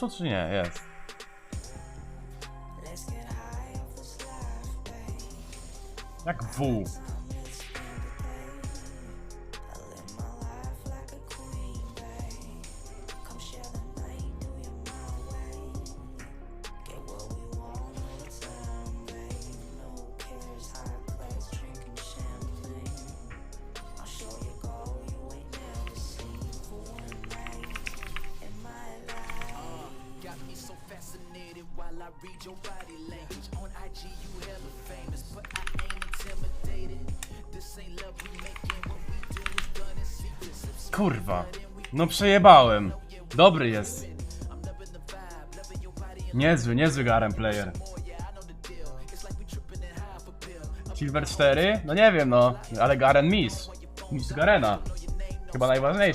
Tu czy nie? Jest. Jak W? So fascinated while I read your body language. On IG, you hella famous, but I ain't intimidated. This ain't love we making, what we do is done in secret. Kurwa. No przejebałem. Dobry jest. Niezły, niezły Garen player. Silver 4? No nie wiem no, ale Garen Miss. Miss Garena. Chyba najważniejsze.